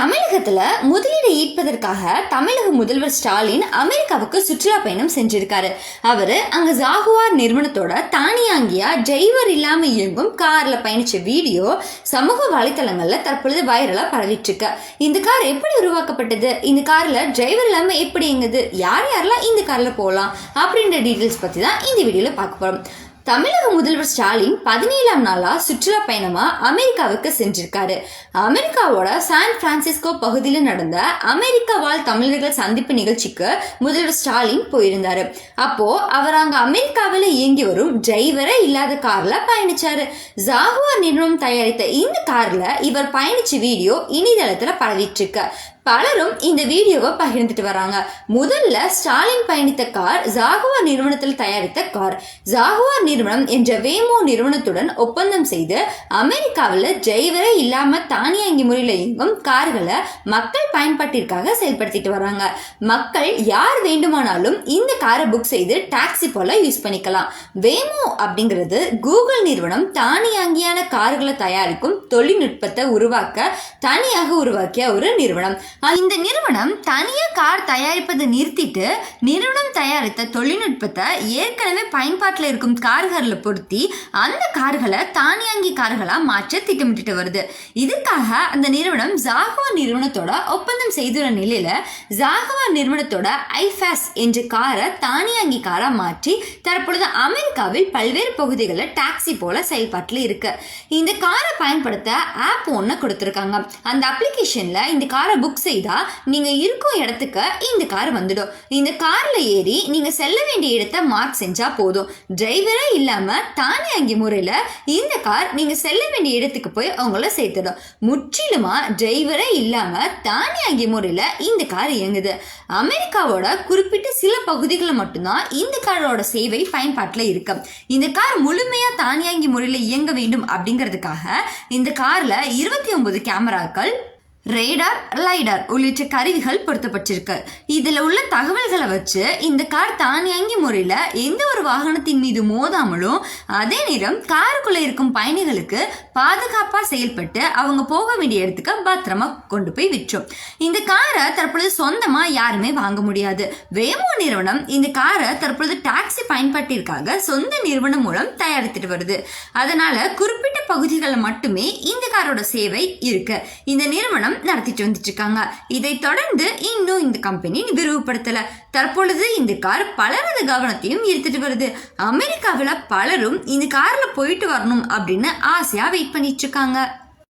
தமிழகத்துல முதலீடு ஈர்ப்பதற்காக தமிழக முதல்வர் ஸ்டாலின் அமெரிக்காவுக்கு சுற்றுலா பயணம் செஞ்சிருக்காரு அவரு அங்க ஜாகுவார் நிறுவனத்தோட தானியாங்கியா டிரைவர் இல்லாம இயங்கும் கார்ல பயணிச்ச வீடியோ சமூக வலைத்தளங்கள்ல தற்பொழுது வைரலா பரவிட்டு இருக்கு இந்த கார் எப்படி உருவாக்கப்பட்டது? இந்த கார்ல டிரைவர் இல்லாம எப்படி இயங்குது? யார் யாரெல்லாம் இந்த கார்ல போகலாம் அப்படின்ற டீட்டெயில்ஸ் பத்தி தான் இந்த வீடியோல பார்க்க போறோம். தமிழக முதல்வர் ஸ்டாலின் பதினேழாம் நாளா சுற்றுலா பயணமா அமெரிக்காவுக்கு சென்றிருக்காரு. அமெரிக்காவோட சான் பிரான்சிஸ்கோ பகுதியில் நடந்த அமெரிக்கா வாழ் தமிழர்கள் சந்திப்பு நிகழ்ச்சிக்கு முதல்வர் ஸ்டாலின் போயிருந்தாரு. அப்போ அவர் அங்க அமெரிக்காவில் இயங்கி வரும் டிரைவரே இல்லாத கார்ல பயணிச்சாரு. ஜாகுவார் நிறுவனம் தயாரித்த இந்த கார்ல இவர் பயணிச்ச வீடியோ இணையதளத்துல பரவிட்டு இருக்கு. பலரும் இந்த வீடியோவை பகிர்ந்துட்டு வராங்க. முதல்ல ஸ்டாலின் பயணித்த கார் ஜாகுவா நிறுவனத்தில் தயாரித்த கார். ஜாகுவா நிறுவனம் என்ற வேமோ நிறுவனத்துடன் ஒப்பந்தம் செய்து அமெரிக்காவில் டிரைவரே இல்லாம தானியங்கி முறையில் இயங்கும் கார்களை மக்கள் பயன்பாட்டிற்காக செயல்படுத்திட்டு வராங்க. மக்கள் யார் வேண்டுமானாலும் இந்த காரை புக் செய்து டாக்ஸி போல யூஸ் பண்ணிக்கலாம். வேமோ அப்படிங்கிறது கூகுள் நிறுவனம் தானியங்கியான கார்களை தயாரிக்கும் தொழில்நுட்பத்தை உருவாக்க தனியாக உருவாக்கிய ஒரு நிறுவனம். இந்த நிறுவனம் தனியா கார் தயாரிப்பதை நிறுத்திட்டு நிறுவனம் தயாரித்த தொழில்நுட்பத்தை ஏற்கனவே பயன்பாட்டில் இருக்கும் கார்களில் பொருத்தி அந்த கார்களை தானியங்கி கார்களா மாற்ற திட்டமிட்டு வருது. இதுக்காக அந்த நிறுவனம் ஜாகுவா நிறுவனத்தோட ஒப்பந்தம் செய்துள்ள நிலையில ஜாகுவா நிறுவனத்தோட ஐஃபாஸ் என்ற காரை தானியங்கி காராக மாற்றி தற்பொழுது அமெரிக்காவில் பல்வேறு பகுதிகளில் டாக்ஸி போல செயல்பாட்டில் இருக்கு. இந்த காரை பயன்படுத்த ஆப் ஒன்று கொடுத்துருக்காங்க. அந்த அப்ளிகேஷன்ல இந்த காரை புக் செய்தா நீங்கள் இருக்கும் இடத்துக்கு இந்த கார் வந்துடும். இந்த காரில் ஏறி நீங்கள் செல்ல வேண்டிய இடத்த மார்க் செஞ்சால் போதும். டிரைவரே இல்லாமல் தானே அங்கே முறையில் இந்த கார் நீங்கள் செல்ல வேண்டிய இடத்துக்கு போய் அவங்கள சேர்த்துடும். முற்றிலுமா டிரைவரே இல்லாமல் தானே அங்கே முறையில் இந்த கார் இயங்குது. அமெரிக்காவோட குறிப்பிட்ட சில பகுதிகளில் மட்டும்தான் இந்த காரோட சேவை பயன்பாட்டில் இருக்கு. இந்த கார் முழுமையாக தானியாங்கி முறையில் இயங்க வேண்டும் அப்படிங்கிறதுக்காக இந்த காரில் இருபத்தி ஒன்பது கேமராக்கள் ரேடார் லைடார் உள்ளிட்ட கருவிகள் பொருத்தப்பட்டிருக்கு. இதில் உள்ள தகவல்களை வச்சு இந்த கார் தானியங்கி முறையில் எந்த ஒரு வாகனத்தின் மீது மோதாமலும் அதே நேரம் காருக்குள்ளே இருக்கும் பயணிகளுக்கு பாதுகாப்பாக செயல்பட்டு அவங்க போக வேண்டிய இடத்துக்கு பத்திரமா கொண்டு போய் விற்றோம். இந்த காரை தற்பொழுது சொந்தமாக யாருமே வாங்க முடியாது. வேமோ நிறுவனம் இந்த காரை தற்பொழுது டாக்ஸி பயன்பாட்டிற்காக சொந்த நிறுவனம் மூலம் தயாரித்துட்டு வருது. அதனால குறிப்பிட்ட பகுதிகளில் மட்டுமே இந்த காரோட சேவை இருக்கு. இந்த நிறுவனம் நடத்திட்டு வந்துட்டு இருக்காங்க இதை தொடர்ந்து இன்னும் இந்த கம்பெனி விரிவுபடுத்தல. தற்பொழுது இந்த கார் பலரது கவனத்தையும் ஈர்த்துட்டு வருது. அமெரிக்காவில் பலரும் இந்த காரில் போயிட்டு வரணும் அப்படின்னு ஆசையாக வெயிட் பண்ணிட்டு இருக்காங்க